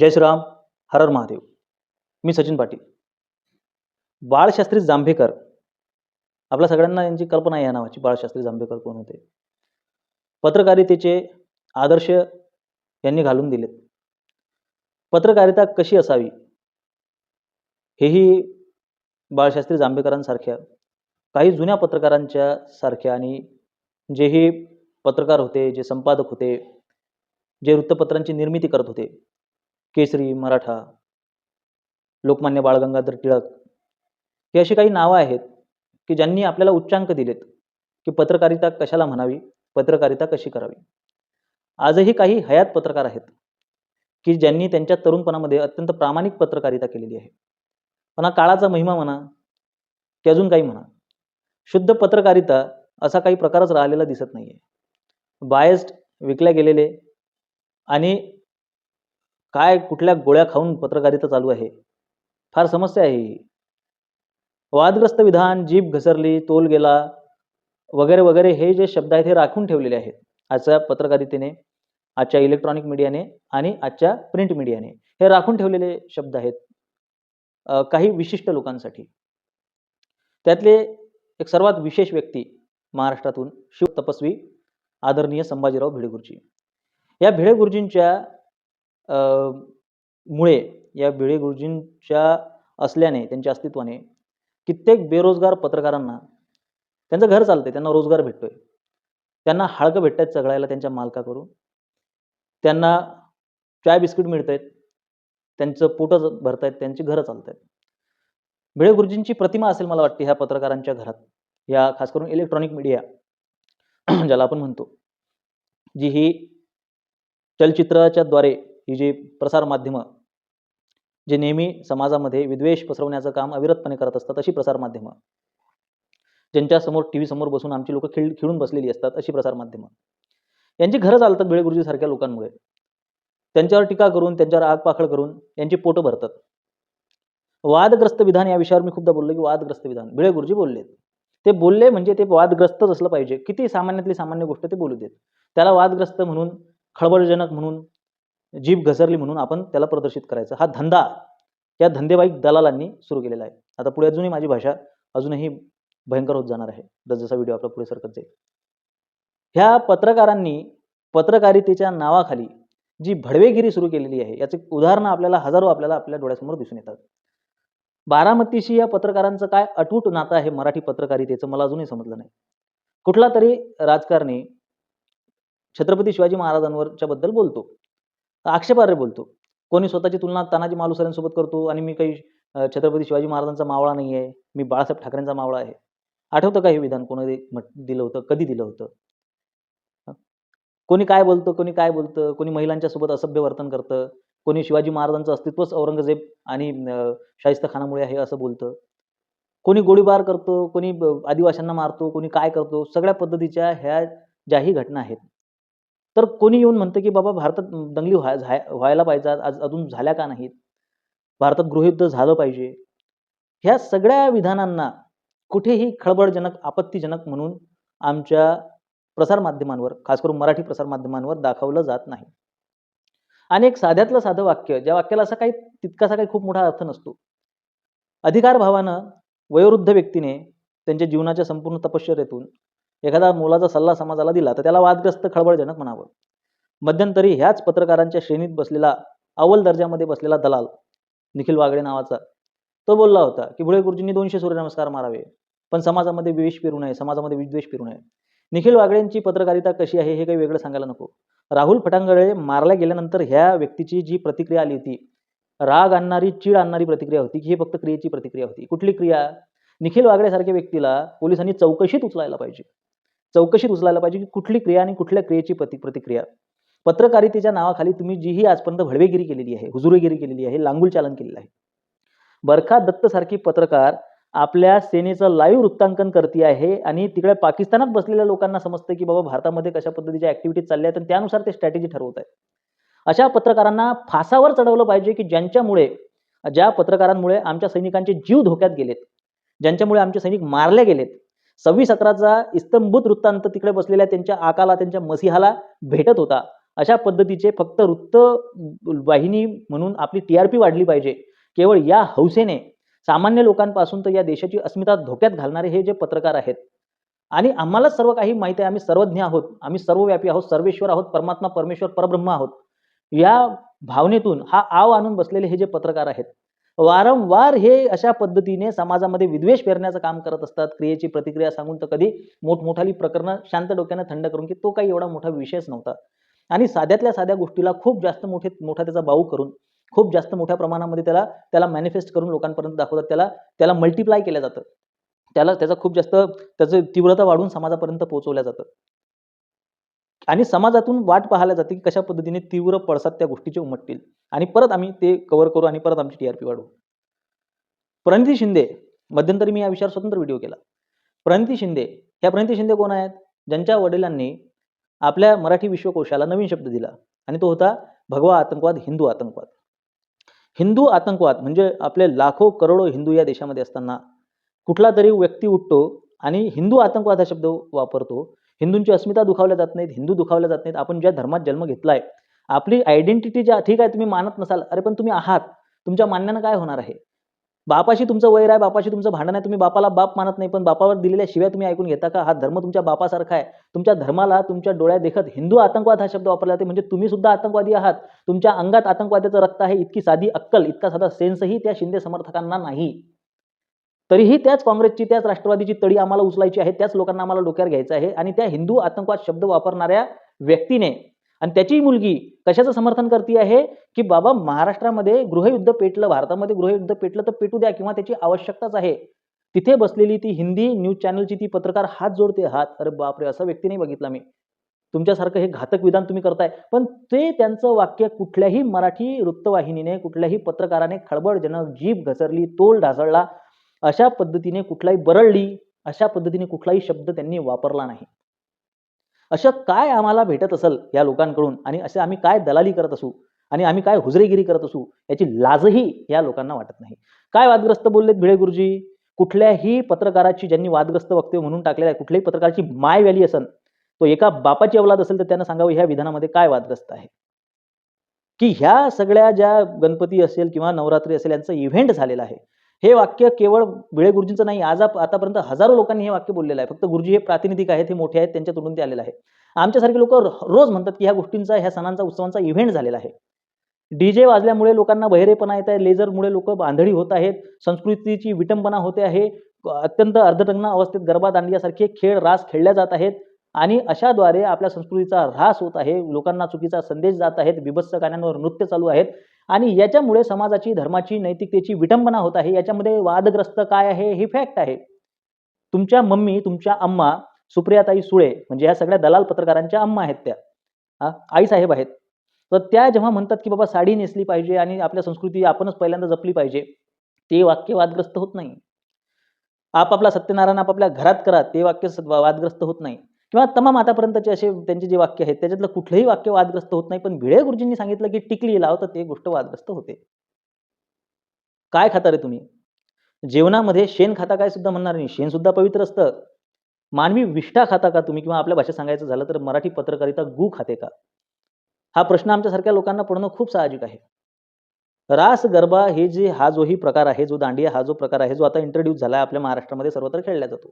जय श्रीराम हर हर महादेव. मी सचिन पाटील. बाळशास्त्री जांभेकर. आपल्या सगळ्यांना यांची कल्पना आहे या नावाची बाळशास्त्री जांभेकर कोण होते? पत्रकारितेचे आदर्श यांनी घालून दिलेत. पत्रकारिता कशी असावी? हेही बाळशास्त्री जांभेकरांसारख्या काही जुन्या पत्रकारांच्या सारख्या आणि जेही पत्रकार होते जे संपादक होते जे वृत्तपत्रांची निर्मिती करत होते केसरी मराठा लोकमान्य बाळ गंगाधर टिळक ही अशी काही नावं आहेत की ज्यांनी आपल्याला उच्चांक दिलेत की पत्रकारिता कशाला म्हणावी पत्रकारिता कशी करावी. आजही काही हयात पत्रकार आहेत की ज्यांनी त्यांच्या तरुणपणामध्ये अत्यंत प्रामाणिक पत्रकारिता केलेली आहे. पण हा काळाचा महिमा म्हणा की अजून काही म्हणा शुद्ध पत्रकारिता असा काही प्रकारच राहिलेला दिसत नाही आहे बायस्ड विकल्या गेलेले आणि काय कुठल्या गोळ्या खाऊन पत्रकारिता चालू आहे? फार समस्या आहे ही. वादग्रस्त विधान जीभ घसरली तोल गेला वगैरे वगैरे हे जे शब्द आहेत हे राखून ठेवलेले आहेत. आजच्या पत्रकारितेने आजच्या इलेक्ट्रॉनिक मीडियाने आणि आजच्या प्रिंट मीडियाने हे राखून ठेवलेले शब्द आहेत काही विशिष्ट लोकांसाठी. त्यातले एक सर्वात विशेष व्यक्ती महाराष्ट्रातून शिव तपस्वी आदरणीय संभाजीराव भिडेगुरुजी. या भिडे गुरुजींच्या मुळे या भिडे गुरुजींच्या असल्याने त्यांच्या अस्तित्वाने कित्येक बेरोजगार पत्रकारांना त्यांचं घर चालतंय त्यांना रोजगार भेटतोय. त्यांना हाळकं भेटत आहेत चघळायला त्यांच्या मालकाकडून. त्यांना चाय बिस्किट मिळत आहेत त्यांचं पोटं भरतायत त्यांची घरं चालत आहेत भिडे गुरुजींची प्रतिमा असेल मला वाटते ह्या पत्रकारांच्या घरात. या खास करून इलेक्ट्रॉनिक मीडिया ज्याला आपण म्हणतो. जी ही चलचित्राच्या द्वारे ही जी प्रसारमाध्यमं जे नेहमी समाजामध्ये विद्वेष पसरवण्याचं काम अविरतपणे करत असतात अशी प्रसारमाध्यमं. ज्यांच्यासमोर समोर टी व्ही समोर बसून आमची लोक खिळ खिळून बसलेली असतात अशी प्रसारमाध्यमं. यांची घरं चालतात भिळे गुरुजीसारख्या लोकांमुळे. त्यांच्यावर टीका करून त्यांच्यावर आगपाखड करून यांची पोटं भरतात. वादग्रस्त विधान या विषयावर मी खूपदा बोललो की वादग्रस्त विधान. भिळे गुरुजी बोलले ते बोलले म्हणजे ते वादग्रस्तच असलं पाहिजे. किती सामान्यातली सामान्य गोष्ट ते बोलू देत. त्याला वादग्रस्त म्हणून खळबळजनक म्हणून जीभ घसरली म्हणून आपण त्याला प्रदर्शित करायचं. हा धंदा या धंदेवाईक दलालांनी सुरू केलेला आहे. आता पुढे अजूनही माझी भाषा अजूनही भयंकर होत जाणार आहे. जसजसा व्हिडिओ आपला पुढे सरकत जाईल. ह्या पत्रकारांनी पत्रकारितेच्या नावाखाली जी भडवेगिरी सुरू केलेली आहे याचे उदाहरणं आपल्याला हजारो आपल्याला आपल्या डोळ्यासमोर दिसून येतात. बारामतीशी या पत्रकारांचं काय अटूट नातं आहे मराठी पत्रकारितेचं मला अजूनही समजलं नाही. कुठला तरी राजकारणी छत्रपती शिवाजी महाराजांवरच्या बद्दल बोलतो. आक्षेपार्ह बोलतो. कोणी स्वतःची तुलना तानाजी मालुसऱ्यांसोबत करतो आणि मी काही छत्रपती शिवाजी महाराजांचा मावळा नाही आहे मी बाळासाहेब ठाकरेंचा मावळा आहे. आठवतं का हे विधान? कोणी म्हट दिलं होतं? कधी दिलं होतं? कोणी काय बोलतं? कोणी काय बोलतं? कोणी महिलांच्या सोबत असभ्य वर्तन करतं? कोणी शिवाजी महाराजांचं अस्तित्वच औरंगजेब आणि शाहिस्त शाहिस्ता खानामुळे आहे असं बोलतं? कोणी गोळीबार करतो? कोणी ब- मारतो? कोणी काय करतो? सगळ्या पद्धतीच्या ह्या ज्याही घटना आहेत तर कोणी येऊन म्हणतं की बाबा भारतात दंगली व्हाय झाय- व्हायला पाहिजे. आज अजून झाल्या का नाहीत? भारतात गृहयुद्ध झालं पाहिजे. ह्या सगळ्या विधानांना कुठेही खळबळजनक आपत्तीजनक म्हणून आमच्या प्रसारमाध्यमांवर खास करून मराठी प्रसारमाध्यमांवर दाखवलं जात नाही. आणि एक साध्यातलं साधं वाक्य ज्या वाक्याला असा काही तितकासा काही खूप मोठा अर्थ नसतो. अधिकार भावानं वयोवृद्ध व्यक्तीने त्यांच्या जीवनाच्या संपूर्ण तपश्चर्येतून एखादा मोलाचा सल्ला समाजाला दिला तर त्याला वादग्रस्त खळबळजनक म्हणावं. मध्यंतरी ह्याच पत्रकारांच्या श्रेणीत बसलेला अव्वल दर्जामध्ये बसलेला दलाल निखिल वागळे नावाचा तो बोलला होता की भुळे गुरुजींनी दोनशे सूर्यनमस्कार मारावे पण समाजामध्ये विवेश फिरू नये समाजामध्ये विद्वेष पिरू नये. निखिल वागळेंची पत्रकारिता कशी आहे हे काही वेगळं सांगायला नको. राहुल फटांगळे मारल्या गेल्यानंतर ह्या व्यक्तीची जी प्रतिक्रिया आली होती राग आणणारी चीड आणणारी प्रतिक्रिया होती की ही फक्त क्रियेची प्रतिक्रिया होती. कुठली क्रिया? निखिल वागळेसारख्या व्यक्तीला पोलिसांनी चौकशीत उचलायला पाहिजे. चौकशीत उचलायला पाहिजे की कुठली क्रिया आणि कुठल्या क्रियेची प्रति प्रतिक्रिया. पत्रकारितेच्या नावाखाली तुम्ही जीही आजपर्यंत भडवेगिरी केलेली आहे हुजुरेगिरी केलेली आहे लांगुल चालन केलेलं आहे. बरखा दत्त सारखी पत्रकार आपल्या सेनेचं लाईव्ह वृत्तांकन करते आहे आणि तिकडे पाकिस्तानात बसलेल्या लोकांना समजतं की बाबा भारतामध्ये कशा पद्धतीच्या ऍक्टिव्हिटीज चालल्या आहेत आणि त्यानुसार ते स्ट्रॅटेजी ठरवत आहेत. अशा पत्रकारांना फासावर चढवलं पाहिजे की ज्यांच्यामुळे ज्या पत्रकारांमुळे आमच्या सैनिकांचे जीव धोक्यात गेलेत ज्यांच्यामुळे आमचे सैनिक मारले गेलेत सव्वीस अकराचा इस्तंभूत वृत्तांत तिकडे बसलेल्या त्यांच्या आकाला त्यांच्या मसिहाला भेटत होता. अशा पद्धतीचे फक्त वृत्त वाहिनी म्हणून आपली टी आर पी वाढली पाहिजे. केवळ या हौसेने सामान्य लोकांपासून तर या देशाची अस्मिता धोक्यात घालणारे हे जे पत्रकार आहेत. आणि आम्हालाच सर्व काही माहिती आहे. आम्ही सर्वज्ञ आहोत. आम्ही सर्वव्यापी आहोत. सर्वेश्वर आहोत. परमात्मा परमेश्वर परब्रह्म आहोत. या भावनेतून हा आव आणून बसलेले हे जे पत्रकार आहेत वारंवार हे अशा पद्धतीने समाजामध्ये विद्वेष पेरण्याचं काम करत असतात. क्रियेची प्रतिक्रिया सांगून तर कधी मोठमोठाली प्रकरणं शांत डोक्यानं थंड करून की तो काही एवढा मोठा विषयच नव्हता. आणि साध्यातल्या साध्या गोष्टीला खूप जास्त मोठे मोठा त्याचा बाऊ करून खूप जास्त मोठ्या प्रमाणामध्ये त्याला त्याला मॅनिफेस्ट करून लोकांपर्यंत दाखवतात. त्याला त्याला मल्टिप्लाय केलं जातं. त्याला त्याचा खूप जास्त त्याचं तीव्रता वाढून समाजापर्यंत पोहोचवल्या जातं. आणि समाजातून वाट पाहायला जाते की कशा पद्धतीने तीव्र पडसाद त्या गोष्टीचे उमटतील. आणि परत आम्ही ते कव्हर करू आणि परत आमची टीआरपी वाढवू. प्रणिती शिंदे मध्यंतरी मी या विषयावर स्वतंत्र व्हिडिओ केला. प्रणिती शिंदे ह्या प्रणिती शिंदे कोण आहेत? ज्यांच्या वडिलांनी आपल्या मराठी विश्वकोशाला नवीन शब्द दिला. आणि तो होता भगवा आतंकवाद हिंदू आतंकवाद. हिंदू आतंकवाद म्हणजे आपले लाखो करोडो हिंदू या देशामध्ये असताना कुठला तरी व्यक्ती उठतो आणि हिंदू आतंकवाद हा शब्द वापरतो. हिंदूंची अस्मिता दुखावल्या जात नाहीत हिंदू दुखावल्या जात नाहीत. आपण ज्या धर्मात जन्म घेतलाय आपली आयडेंटिटी ज्या ठीक आहे तुम्ही मानत नसाल अरे पण तुम्ही आहात. तुमच्या मान्यानं काय होणार आहे? बापाशी तुमचं वैर आहे बापाशी तुमचं भांडण आहे तुम्ही बापाला बाप मानत नाही पण बापावर दिलेल्या शिवाय तुम्ही ऐकून घेता का? हा धर्म तुमच्या बापासारखा आहे. तुमच्या धर्माला तुमच्या डोळ्या देखत हिंदू आतंकवाद हा शब्द वापरला जाते. म्हणजे तुम्ही सुद्धा आतंकवादी आहात. तुमच्या अंगात आतंकवाद्याचं रक्त आहे इतकी साधी अक्कल इतका साधा सेन्सही त्या शिंदे समर्थकांना नाही. तरीही त्याच काँग्रेसची त्याच राष्ट्रवादीची तळी आम्हाला उचलायची आहे त्याच लोकांना आम्हाला डोक्यावर घ्यायचं आहे आणि त्या हिंदू आतंकवाद शब्द वापरणाऱ्या व्यक्तीने. आणि त्याची मुलगी कशाचं समर्थन करते आहे? की बाबा महाराष्ट्रामध्ये गृहयुद्ध पेटलं भारतामध्ये गृहयुद्ध पेटलं तर पेटू द्या किंवा त्याची आवश्यकताच आहे. तिथे बसलेली ती हिंदी न्यूज चॅनलची ती पत्रकार हात जोडते हात. अरे बापरे असा व्यक्ती नाही बघितला मी. तुमच्यासारखं हे घातक विधान तुम्ही करताय. पण ते त्यांचं वाक्य कुठल्याही मराठी वृत्तवाहिनीने कुठल्याही पत्रकाराने खळबळजनक जीभ घसरली तोल ढासळला अशा पद्धतीने कुठलाही बरळली अशा पद्धतीने कुठलाही शब्द त्यांनी वापरला नाही. अशा काय आम्हाला भेटत असेल या लोकांकडून आणि असे आम्ही काय दलाली करत असू आणि आम्ही काय हुजरेगिरी करत असू याची लाजही या लोकांना वाटत नाही. काय वादग्रस्त बोललेत भिडे गुरुजी? कुठल्याही पत्रकाराची ज्यांनी वादग्रस्त वक्तव्य म्हणून टाकलेलं आहे कुठल्याही पत्रकाराची माय व्हॅली असन तो एका बापाची अवलाद असेल तर त्यांना सांगावं ह्या विधानामध्ये काय वादग्रस्त आहे? की ह्या सगळ्या ज्या गणपती असेल किंवा नवरात्री असेल यांचं इव्हेंट झालेलं आहे हे वाक्य केवळ बिळे गुरुजींचं नाही आज आप- आतापर्यंत हजारो लोकांनी हे वाक्य बोललेलं आहे. फक्त गुरुजी हे प्रातिनिधिक आहेत हे मोठे आहेत त्यांच्या तोडून ते आलेलं आहे. आमच्यासारखे लोक रोज म्हणतात की ह्या गोष्टींचा ह्या सणांचा उत्सवांचा इव्हेंट झालेला आहे. डीजे वाजल्यामुळे लोकांना बहिरेपणा येत आहे लेझरमुळे लोक बांधडी होत आहेत संस्कृतीची विटंबना होते आहे अत्यंत अर्धटंगना अवस्थेत गरबा दांडियासारखे खेळ रास खेळल्या जात आहेत. आणि अशाद्वारे आपल्या संस्कृतीचा ऱ्हास होत आहे लोकांना चुकीचा संदेश जात आहेत बिभत्स गाण्यांवर नृत्य चालू आहेत आणि याच्यामुळे समाजाची धर्माची नैतिकतेची विटंबना होत आहे. याच्यामध्ये वादग्रस्त काय आहे हे फॅक्ट आहे. तुमच्या मम्मी तुमच्या अम्मा सुप्रियाताई सुळे म्हणजे ह्या सगळ्या दलाल पत्रकारांच्या अम्मा आहेत त्या. आईसाहेब आई साहेब आहेत. तर त्या जेव्हा म्हणतात की बाबा साडी नेसली पाहिजे आणि आपल्या संस्कृती आपणच पहिल्यांदा जपली पाहिजे ते वाक्य वादग्रस्त होत नाही. आपापला सत्यनारायण आपापल्या घरात करा ते वाक्य वादग्रस्त होत नाही. किंवा तमाम आतापर्यंतचे असे त्यांचे जे वाक्य आहेत त्याच्यातलं कुठलंही वाक्य वादग्रस्त होत नाही पण भिडे गुरुजींनी सांगितलं की टिकली लाव तर ते गोष्ट वादग्रस्त होते. काय खाता रे तुम्ही? जेवणामध्ये शेण खाता काय सुद्धा म्हणणार नाही. शेण सुद्धा पवित्र असतं. मानवी विष्ठा खाता का तुम्ही? किंवा आपल्या भाषेत सांगायचं झालं तर मराठी पत्रकारिता गू खाते का? हा प्रश्न आमच्यासारख्या लोकांना पडणं खूप साहजिक आहे. रास गरबा हे जे हा जो ही प्रकार आहे जो दांडिया हा जो प्रकार आहे जो आता इंट्रोड्यूस झाला आहे आपल्या महाराष्ट्रामध्ये सर्वत्र खेळला जातो.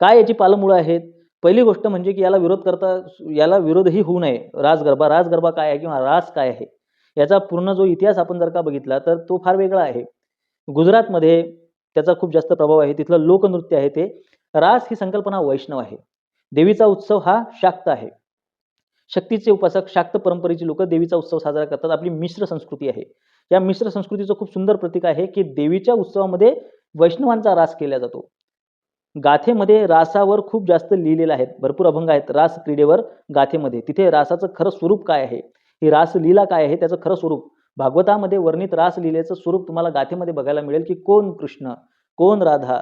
काय याची पालमुळं आहेत? पहिली गोष्ट म्हणजे की याला विरोध करता याला विरोधही होऊ नये. राजगरबा गरबा गरबा काय आहे किंवा रास काय आहे? याचा पूर्ण जो इतिहास आपण जर का बघितला तर तो फार वेगळा आहे. गुजरातमध्ये त्याचा खूप जास्त प्रभाव आहे. तिथलं लोकनृत्य आहे ते. रास ही संकल्पना वैष्णव आहे. देवीचा उत्सव हा शाक्त आहे. शक्तीचे उपासक शाक्त परंपरेची लोक देवीचा उत्सव साजरा करतात. आपली मिश्र संस्कृती आहे. या मिश्र संस्कृतीचं खूप सुंदर प्रतीक आहे की देवीच्या उत्सवामध्ये वैष्णवांचा रास केला जातो. गाथेमध्ये रासावर खूप जास्त लिहिलेलं आहे भरपूर अभंग आहेत रास क्रीडेवर गाथेमध्ये. तिथे रासाचं खरं स्वरूप काय आहे? ही रास लीला काय आहे? त्याचं खरं स्वरूप. भागवतामध्ये वर्णित रास लीलेचं स्वरूप तुम्हाला गाथेमध्ये बघायला मिळेल की कोण कृष्ण कोण राधा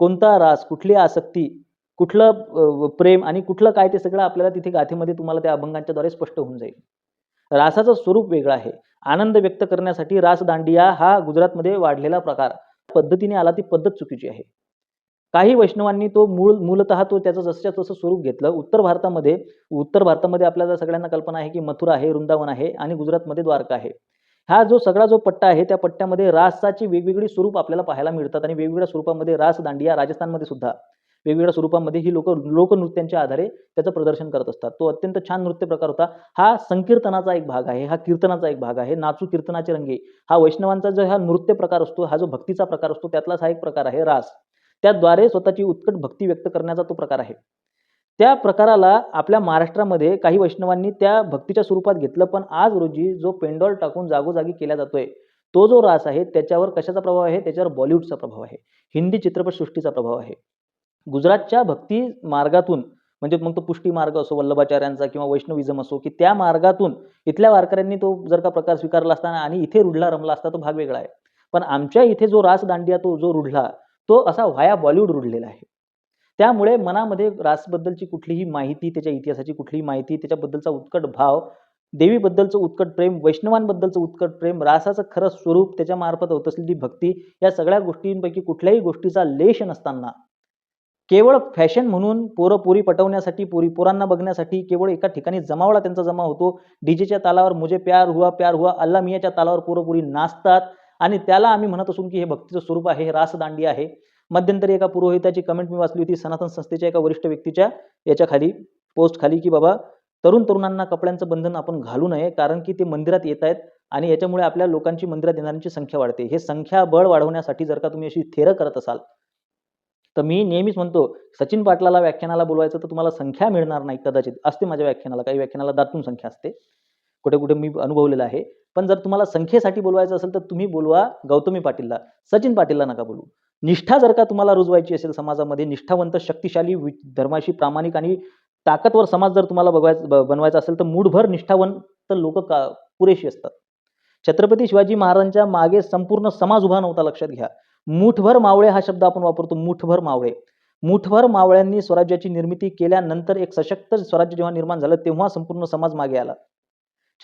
कोणता रास कुठली आसक्ती कुठलं प्रेम आणि कुठलं काय ते सगळं आपल्याला तिथे गाथेमध्ये तुम्हाला त्या अभंगांच्या द्वारे स्पष्ट होऊन जाईल. रासाचं स्वरूप वेगळं आहे. आनंद व्यक्त करण्यासाठी रास दांडिया हा गुजरातमध्ये वाढलेला प्रकार. पद्धतीने आला ती पद्धत चुकीची आहे. काही वैष्णवांनी तो मूळ मूलतः तो त्याचं जसंच्या तसं स्वरूप घेतलं. उत्तर भारतामध्ये उत्तर भारतामध्ये आपल्याला सगळ्यांना कल्पना आहे की मथुरा आहे वृंदावन आहे आणि गुजरातमध्ये द्वारका आहे. हा जो सगळा जो पट्टा आहे त्या पट्ट्यामध्ये रासाची वेगवेगळी स्वरूप आपल्याला पाहायला मिळतात आणि वेगवेगळ्या स्वरूपामध्ये रास दांडिया राजस्थानमध्ये सुद्धा. वेगवेगळ्या स्वरूपामध्ये ही लोक लोकनृत्यांच्या आधारे त्याचं प्रदर्शन करत असतात. तो अत्यंत छान नृत्य प्रकार होता. हा संकीर्तनाचा एक भाग आहे हा कीर्तनाचा एक भाग आहे नाचू कीर्तनाचे रंगे. हा वैष्णवांचा जो हा नृत्य प्रकार असतो हा जो भक्तीचा प्रकार असतो त्यातलाच हा एक प्रकार आहे रास. त्याद्वारे स्वतःची उत्कट भक्ती व्यक्त करण्याचा तो प्रकार आहे. त्या प्रकाराला आपल्या महाराष्ट्रामध्ये काही वैष्णवांनी त्या भक्तीच्या स्वरूपात घेतलं पण आज रोजी जो पेंडॉल टाकून जागोजागी केला जातोय तो जो रास आहे त्याच्यावर कशाचा प्रभाव आहे? त्याच्यावर बॉलिवूडचा प्रभाव आहे. हिंदी चित्रपटसृष्टीचा प्रभाव आहे. गुजरातच्या भक्ती मार्गातून म्हणजे मग तो पुष्टी मार्ग असो वल्लभाचार्यांचा किंवा वैष्णविझम असो की त्या मार्गातून इथल्या वारकऱ्यांनी तो जर का प्रकार स्वीकारला असताना आणि इथे रुढला रमला असता तो भाग वेगळा आहे. पण आमच्या इथे जो रास दांडिया तो जो रुढला तो असा व्हाया बॉलिवूड रुढलेला आहे. त्यामुळे मनामध्ये रासबद्दलची कुठलीही माहिती त्याच्या इतिहासाची कुठलीही माहिती त्याच्याबद्दलचा उत्कट भाव देवीबद्दलचं उत्कट प्रेम वैष्णवांबद्दलचं उत्कट प्रेम रासाचं खरं स्वरूप त्याच्या मार्फत होत असलेली भक्ती या सगळ्या गोष्टींपैकी कुठल्याही गोष्टीचा लेश नसताना केवळ फॅशन म्हणून पोरं पोरी पटवण्यासाठी पोरी पोरांना बघण्यासाठी केवळ एका ठिकाणी जमावळा त्यांचा जमा होतो. डीजेच्या तालावर मुझे प्यार हुआ प्यार हुआ अल्ला मियाच्या तालावर पोरं पोरी नाचतात. आणि त्याला आम्ही म्हणत असून की हे भक्तीचं स्वरूप आहे हे रासदांडी आहे. मध्यंतरी एका पुरोहिताची कमेंट मी वाचली होती सनातन संस्थेच्या एका वरिष्ठ व्यक्तीच्या याच्या खाली पोस्ट खाली की बाबा तरुण तरुणांना कपड्यांचं बंधन आपण घालू नये कारण की ते मंदिरात येत आहेत आणि याच्यामुळे आपल्या लोकांची मंदिरात येणाऱ्यांची संख्या वाढते. हे संख्या बळ वाढवण्यासाठी जर का तुम्ही अशी थेर करत असाल तर मी नेहमीच म्हणतो सचिन पाटलाला व्याख्यानाला बोलवायचं तर तुम्हाला संख्या मिळणार नाही कदाचित. असते माझ्या व्याख्यानाला काही व्याख्यानाला दातून संख्या असते. कुठे कुठे मी अनुभवलेलं आहे. पण जर तुम्हाला संख्येसाठी बोलवायचं असेल तर तुम्ही बोलवा गौतमी पाटीलला. सचिन पाटीलला नका बोलू. निष्ठा जर का तुम्हाला रुजवायची असेल समाजामध्ये निष्ठावंत शक्तिशाली वि- धर्माशी प्रामाणिक आणि ताकदवर समाज जर तुम्हाला बघवायचं बनवायचा असेल तर मूठभर निष्ठावंत लोक का पुरेशी असतात. छत्रपती शिवाजी महाराजांच्या मागे संपूर्ण समाज उभा नव्हता लक्षात घ्या. मुठभर मावळे हा शब्द आपण वापरतो मुठभर मावळे. मुठभर मावळ्यांनी स्वराज्याची निर्मिती केल्यानंतर एक सशक्त स्वराज्य जेव्हा निर्माण झालं तेव्हा संपूर्ण समाज मागे आला.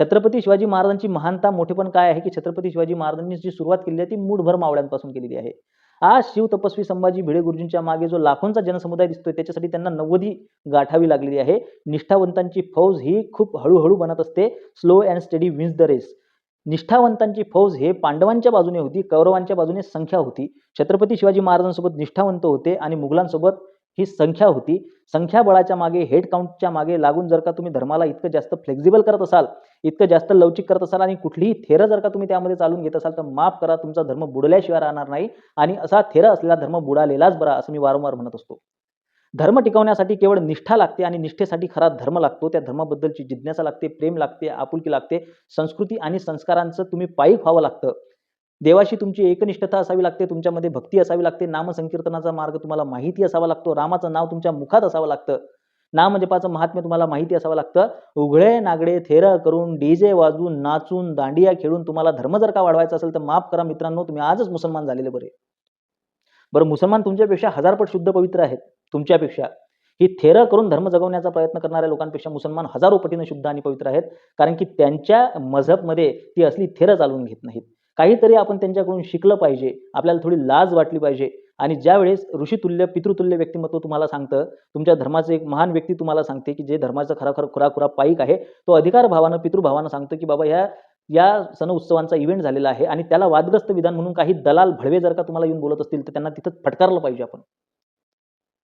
छत्रपती शिवाजी महाराजांची महानता मोठेपण काय आहे की छत्रपती शिवाजी महाराजांनी जी सुरुवात केली आहे ती मूठभर मावळ्यांपासून केलेली आहे. आज शिव तपस्वी संभाजी भिडे गुरुजींच्या मागे जो लाखोंचा जनसमुदाय दिसतोय त्याच्यासाठी त्यांना नव्वदी गाठावी लागलेली आहे. निष्ठावंतांची फौज ही खूप हळूहळू बनत असते. Slow and study wins the race निष्ठावंतांची फौज हे पांडवांच्या बाजूने होती कौरवांच्या बाजूने संख्या होती. छत्रपती शिवाजी महाराजांसोबत निष्ठावंत होते आणि मुघलांसोबत ही संख्या होती. संख्याबळाच्या मागे हेड काउंटच्या मागे लागून जर का तुम्ही धर्माला इतकं जास्त फ्लेक्झिबल करत असाल इतकं जास्त लवचिक करत असाल आणि कुठलीही थेरं जर का तुम्ही त्यामध्ये चालून घेत असाल तर माफ करा तुमचा धर्म बुडल्याशिवाय राहणार नाही आणि असा थेरं असलेला धर्म बुडालेलाच बरा असं मी वारंवार म्हणत असतो. धर्म टिकवण्यासाठी केवळ निष्ठा लागते आणि निष्ठेसाठी खरा धर्म लागतो. त्या धर्माबद्दलची जिज्ञासा लागते प्रेम लागते आपुलकी लागते संस्कृती आणि संस्कारांचं तुम्ही पायी व्हावं लागतं. देवाशी तुमची एकनिष्ठता असावी लागते तुमच्यामध्ये भक्ती असावी लागते नामसंकीर्तनाचा मार्ग तुम्हाला माहिती असावा लागतो रामाचं नाव तुमच्या मुखात असावं लागतं नामजपाचं महात्म्य तुम्हाला माहिती असावं लागतं उघडे नागडे थेर करून डीजे वाजून नाचून दांडिया खेळून तुम्हाला धर्म जर का वाढवायचा असेल तर माफ करा मित्रांनो तुम्ही आजच मुसलमान झालेले बरे. बरं मुसलमान तुमच्यापेक्षा हजारपट शुद्ध पवित्र आहेत तुमच्यापेक्षा. ही थेर करून धर्म जगवण्याचा प्रयत्न करणाऱ्या लोकांपेक्षा मुसलमान हजारो पटीने शुद्ध आणि पवित्र आहेत कारण की त्यांच्या मजहबमध्ये ती असली थेरं चालवून घेत नाहीत. काहीतरी आपण त्यांच्याकडून शिकलं पाहिजे आपल्याला थोडी लाज वाटली पाहिजे. आणि ज्यावेळेस ऋषितुल्य पितृतुल्य व्यक्तिमत्व तुम्हाला सांगतं तुमच्या धर्माचं एक महान व्यक्ती तुम्हाला सांगते की जे धर्माचा खरा खरा खुराखुरा पाईक आहे तो अधिकार भावानं पितृभावानं सांगतो की बाबा ह्या या सण उत्सवांचा इव्हेंट झालेला आहे आणि त्याला वादग्रस्त विधान म्हणून काही दलाल भडवे जर का तुम्हाला येऊन बोलत असतील तर त्यांना तिथं फटकारलं पाहिजे आपण.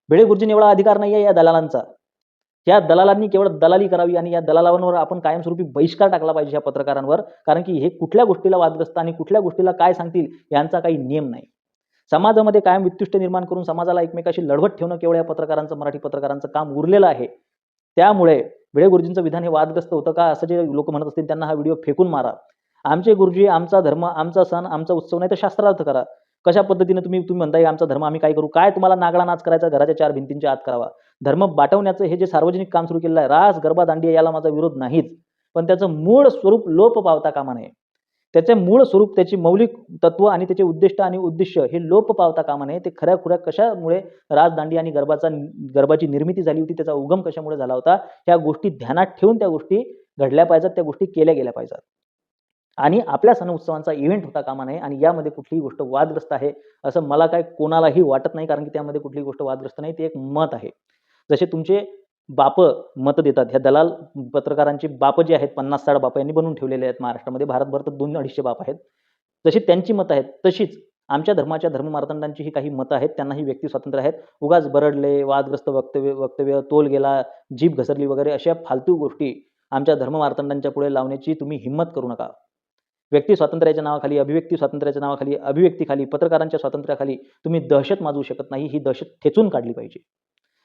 भिडे गुरुजींनी एवढा अधिकार नाही आहे या दलालांचा. या दलालांनी केवळ दलाली करावी आणि या दलालांवर आपण कायमस्वरूपी बहिष्कार टाकला पाहिजे या पत्रकारांवर कारण की हे कुठल्या गोष्टीला वादग्रस्त आणि कुठल्या गोष्टीला काय सांगतील यांचा काही नियम नाही. समाजामध्ये कायम वित्युष्ट निर्माण करून समाजाला एकमेकाशी लढवत ठेवणं केवळ या पत्रकारांचं मराठी पत्रकारांचं काम उरलेलं आहे. त्यामुळे भिडे गुरुजींचं विधान हे वादग्रस्त होतं का असं जे लोक म्हणत असतील त्यांना हा व्हिडिओ फेकून मारा. आमचे गुरुजी आमचा धर्म आमचा सण आमचा उत्सव नाही तर शास्त्रार्थ करा. कशा पद्धतीने तुम्ही तुम्ही म्हणताय आमचा धर्म आम्ही काय करू? काय तुम्हाला नागडा नाच करायचा? घराच्या चार भिंतींच्या आत करावा. धर्म बाटवण्याचं हे जे सार्वजनिक काम सुरू केलेलं आहे रास गरबा दांडिया याला माझा विरोध नाहीच. पण त्याचं मूळ स्वरूप लोप पावता कामा नये. त्याचे मूळ स्वरूप त्याची मौलिक तत्व आणि त्याचे उद्दिष्ट आणि उद्दिष्ट हे लोप पावता कामा नये. ते खऱ्या खुऱ्या कशामुळे राजदांडी आणि गरबाचा गरबाची निर्मिती झाली होती त्याचा उगम कशामुळे झाला होता? ह्या गोष्टी ध्यानात ठेवून त्या गोष्टी घडल्या पाहिजेत त्या गोष्टी केल्या गेल्या पाहिजेत. आणि आपल्या सण उत्सवांचा इव्हेंट होता कामा नये आणि यामध्ये कुठलीही गोष्ट वादग्रस्त आहे असं मला काय कोणालाही वाटत नाही कारण की त्यामध्ये कुठलीही गोष्ट वादग्रस्त नाही ते एक मत आहे. जसे तुमचे बाप मतं देतात ह्या दलाल पत्रकारांचे बाप जे आहेत पन्नास साठ बाप यांनी बनवून ठेवलेले आहेत महाराष्ट्रामध्ये. भारतभर तर दोन अडीचशे बाप आहेत. जशी त्यांची मतं आहेत तशीच आमच्या धर्माच्या धर्ममार्तंडांची ही काही मतं आहेत त्यांनाही व्यक्ती स्वातंत्र्य आहेत. उगाच बरडले वादग्रस्त वक्तव्य वक्तव्य तोल गेला जीभ घसरली वगैरे अशा फालतू गोष्टी आमच्या धर्ममार्तंडांच्या पुढे लावण्याची तुम्ही हिंमत करू नका. व्यक्ती स्वातंत्र्याच्या नावाखाली अभिव्यक्ती स्वातंत्र्याच्या नावाखाली अभिव्यक्तीखाली पत्रकारांच्या स्वातंत्र्याखाली तुम्ही दहशत माजवू शकत नाही ही दहशत ठेचून काढली पाहिजे.